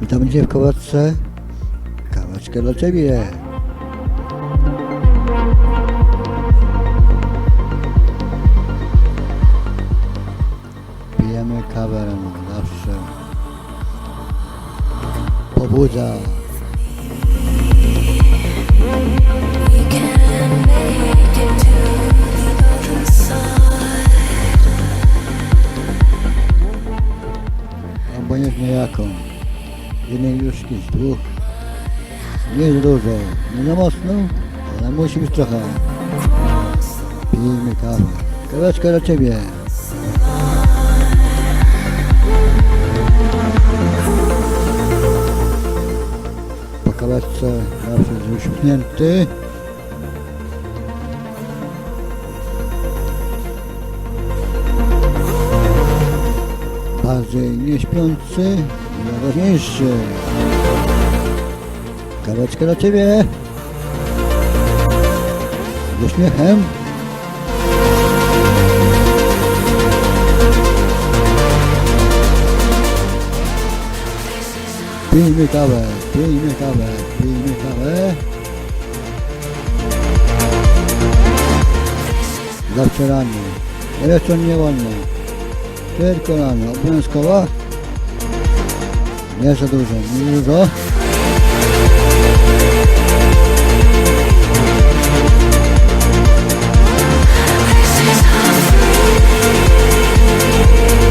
Witam Cię w kołatce. Kaweczkę dla Ciebie. The other side. Obojętnie jaką. Jednej gruszki z dwóch. Nie jest dużo, nie za mocno, ale musi być trochę. Pijmy kawę. Kaweczka dla Ciebie. Kaweczce zawsze jest uśmiechnięty. bardziej nieśpiący najważniejszy. Kaweczkę dla Ciebie. Z uśmiechem. Pijmy kawę, pijmy kawę, pijmy kawę. Zawsze rano. Jeszcze nie wolno. Tylko rano. Obowiązkowo. Nie za dużo, nie dużo.